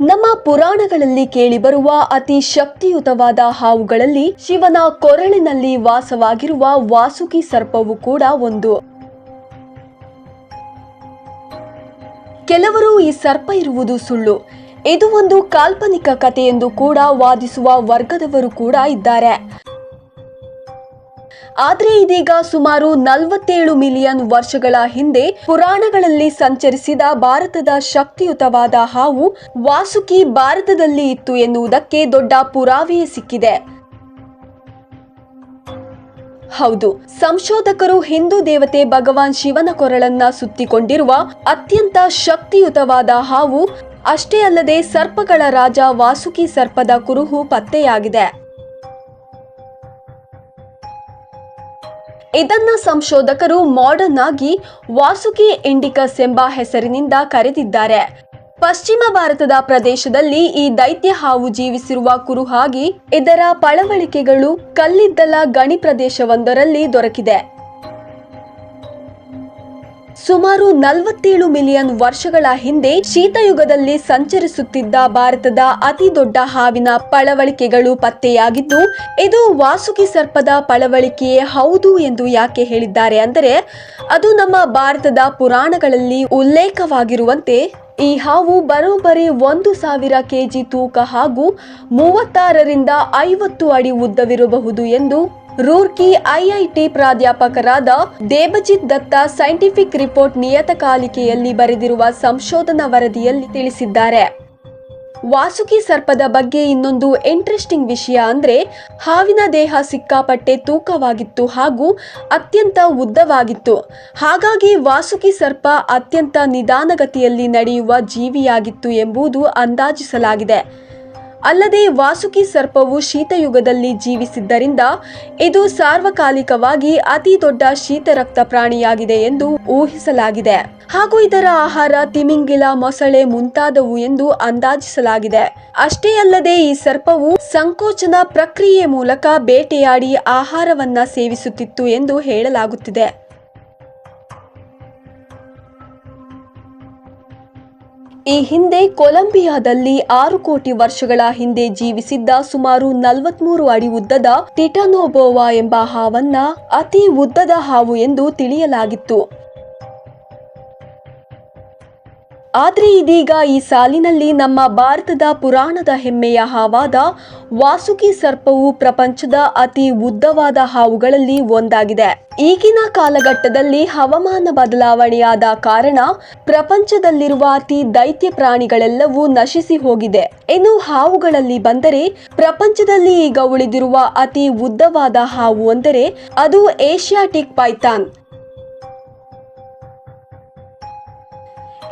ನಮ್ಮ ಪುರಾಣಗಳಲ್ಲಿ ಕೇಳಿಬರುವ ಅತಿ ಶಕ್ತಿಯುತವಾದ ಹಾವುಗಳಲ್ಲಿ ಶಿವನ ಕೊರಳಿನಲ್ಲಿ ವಾಸವಾಗಿರುವ ವಾಸುಕಿ ಸರ್ಪವು ಕೂಡ ಒಂದು. ಕೆಲವರು ಈ ಸರ್ಪ ಇರುವುದು ಸುಳ್ಳು. ಇದು ಒಂದು ಕಾಲ್ಪನಿಕ ಕಥೆ ಎಂದು ಕೂಡ ವಾದಿಸುವ ವರ್ಗದವರು ಕೂಡ ಇದ್ದಾರೆ. ಆದ್ರೆ ಇದೀಗ ಸುಮಾರು ನಲವತ್ತೇಳು ಮಿಲಿಯನ್ ವರ್ಷಗಳ ಹಿಂದೆ ಪುರಾಣಗಳಲ್ಲಿ ಸಂಚರಿಸಿದ ಭಾರತದ ಶಕ್ತಿಯುತವಾದ ಹಾವು ವಾಸುಕಿ ಭಾರತದಲ್ಲಿ ಇತ್ತು ಎನ್ನುವುದಕ್ಕೆ ದೊಡ್ಡ ಪುರಾವೆಯೇ ಸಿಕ್ಕಿದೆ. ಹೌದು, ಸಂಶೋಧಕರು ಹಿಂದೂ ದೇವತೆ ಭಗವಾನ್ ಶಿವನ ಕೊರಳನ್ನ ಸುತ್ತಿಕೊಂಡಿರುವ ಅತ್ಯಂತ ಶಕ್ತಿಯುತವಾದ ಹಾವು ಅಷ್ಟೇ ಅಲ್ಲದೆ ಸರ್ಪಗಳ ರಾಜ ವಾಸುಕಿ ಸರ್ಪದ ಕುರುಹು ಪತ್ತೆಯಾಗಿದೆ. ಇದನ್ನ ಸಂಶೋಧಕರು ಮಾಡರ್ನ್ ಆಗಿ ವಾಸುಕಿ ಇಂಡಿಕಸ್ ಎಂಬ ಹೆಸರಿನಿಂದ ಕರೆದಿದ್ದಾರೆ. ಪಶ್ಚಿಮ ಭಾರತದ ಪ್ರದೇಶದಲ್ಲಿ ಈ ದೈತ್ಯ ಹಾವು ಜೀವಿಸಿರುವ ಕುರುಹಾಗಿ ಇದರ ಪಳವಳಿಕೆಗಳು ಕಲ್ಲಿದ್ದಲ ಗಣಿ ಪ್ರದೇಶವೊಂದರಲ್ಲಿ ದೊರಕಿದೆ. ಸುಮಾರು ನಲವತ್ತೇಳು ಮಿಲಿಯನ್ ವರ್ಷಗಳ ಹಿಂದೆ ಶೀತಯುಗದಲ್ಲಿ ಸಂಚರಿಸುತ್ತಿದ್ದ ಭಾರತದ ಅತಿ ದೊಡ್ಡ ಹಾವಿನ ಪಳವಳಿಕೆಗಳು ಪತ್ತೆಯಾಗಿದ್ದು, ಇದು ವಾಸುಕಿ ಸರ್ಪದ ಪಳವಳಿಕೆಯೇ ಹೌದು ಎಂದು ಯಾಕೆ ಹೇಳಿದ್ದಾರೆ ಅಂದರೆ, ಅದು ನಮ್ಮ ಭಾರತದ ಪುರಾಣಗಳಲ್ಲಿ ಉಲ್ಲೇಖವಾಗಿರುವಂತೆ, ಈ ಹಾವು ಬರೋಬ್ಬರಿ ಒಂದು ಸಾವಿರ ಕೆಜಿ ತೂಕ ಹಾಗೂ ಮೂವತ್ತಾರರಿಂದ ಐವತ್ತು ಅಡಿ ಉದ್ದವಿರಬಹುದು ಎಂದು ರೂರ್ಕಿ ಐಐಟಿ ಪ್ರಾಧ್ಯಾಪಕರಾದ ದೇಬಜಿತ್ ದತ್ತ ಸೈಂಟಿಫಿಕ್ ರಿಪೋರ್ಟ್ ನಿಯತಕಾಲಿಕೆಯಲ್ಲಿ ಬರೆದಿರುವ ಸಂಶೋಧನಾ ವರದಿಯಲ್ಲಿ ತಿಳಿಸಿದ್ದಾರೆ. ವಾಸುಕಿ ಸರ್ಪದ ಬಗ್ಗೆ ಇನ್ನೊಂದು ಇಂಟ್ರೆಸ್ಟಿಂಗ್ ವಿಷಯ ಅಂದ್ರೆ ಹಾವಿನ ದೇಹ ಸಿಕ್ಕಾಪಟ್ಟೆ ತೂಕವಾಗಿತ್ತು ಹಾಗೂ ಅತ್ಯಂತ ಉದ್ದವಾಗಿತ್ತು. ಹಾಗಾಗಿ ವಾಸುಕಿ ಸರ್ಪ ಅತ್ಯಂತ ನಿಧಾನಗತಿಯಲ್ಲಿ ನಡೆಯುವ ಜೀವಿಯಾಗಿತ್ತು ಎಂಬುದು ಅಂದಾಜಿಸಲಾಗಿದೆ. ಅಲ್ಲದೆ ವಾಸುಕಿ ಸರ್ಪವು ಶೀತಯುಗದಲ್ಲಿ ಜೀವಿಸಿದ್ದರಿಂದ ಇದು ಸಾರ್ವಕಾಲಿಕವಾಗಿ ಅತಿ ದೊಡ್ಡ ಶೀತರಕ್ತ ಪ್ರಾಣಿಯಾಗಿದೆ ಎಂದು ಊಹಿಸಲಾಗಿದೆ. ಹಾಗೂ ಇದರ ಆಹಾರ, ತಿಮಿಂಗಿಲ, ಮೊಸಳೆ ಮುಂತಾದವು ಎಂದು ಅಂದಾಜಿಸಲಾಗಿದೆ. ಅಷ್ಟೇ ಅಲ್ಲದೆ ಈ ಸರ್ಪವು ಸಂಕೋಚನ ಪ್ರಕ್ರಿಯೆ ಮೂಲಕ ಬೇಟೆಯಾಡಿ ಆಹಾರವನ್ನ ಸೇವಿಸುತ್ತಿತ್ತು ಎಂದು ಹೇಳಲಾಗುತ್ತಿದೆ. ಈ ಹಿಂದೆ ಕೊಲಂಬಿಯಾದಲ್ಲಿ ಆರು ಕೋಟಿ ವರ್ಷಗಳ ಹಿಂದೆ ಜೀವಿಸಿದ್ದ ಸುಮಾರು ನಲವತ್ಮೂರು ಅಡಿ ಉದ್ದದ ಟಿಟನೋಬೋವಾ ಎಂಬ ಹಾವನ್ನ ಅತಿ ಉದ್ದದ ಹಾವು ಎಂದು ತಿಳಿಯಲಾಗಿತ್ತು. ಆದ್ರೆ ಇದೀಗ ಈ ಸಾಲಿನಲ್ಲಿ ನಮ್ಮ ಭಾರತದ ಪುರಾಣದ ಹೆಮ್ಮೆಯ ಹಾವಾದ ವಾಸುಕಿ ಸರ್ಪವು ಪ್ರಪಂಚದ ಅತಿ ಉದ್ದವಾದ ಹಾವುಗಳಲ್ಲಿ ಒಂದಾಗಿದೆ. ಈಗಿನ ಕಾಲಘಟ್ಟದಲ್ಲಿ ಹವಾಮಾನ ಬದಲಾವಣೆಯಾದ ಕಾರಣ ಪ್ರಪಂಚದಲ್ಲಿರುವ ಅತಿ ದೈತ್ಯ ಪ್ರಾಣಿಗಳೆಲ್ಲವೂ ನಶಿಸಿ ಹೋಗಿದೆ. ಇನ್ನು ಹಾವುಗಳಲ್ಲಿ ಬಂದರೆ ಪ್ರಪಂಚದಲ್ಲಿ ಈಗ ಉಳಿದಿರುವ ಅತಿ ಉದ್ದವಾದ ಹಾವು ಅಂದರೆ ಅದು ಏಷ್ಯಾಟಿಕ್ ಪೈಥಾನ್.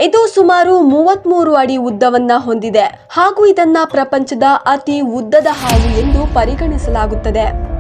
ಇದು ಸುಮಾರು ಮೂವತ್ಮೂರು ಅಡಿ ಉದ್ದವನ್ನ ಹೊಂದಿದೆ ಹಾಗೂ ಇದನ್ನ ಪ್ರಪಂಚದ ಅತಿ ಉದ್ದದ ಹಾವು ಎಂದು ಪರಿಗಣಿಸಲಾಗುತ್ತದೆ.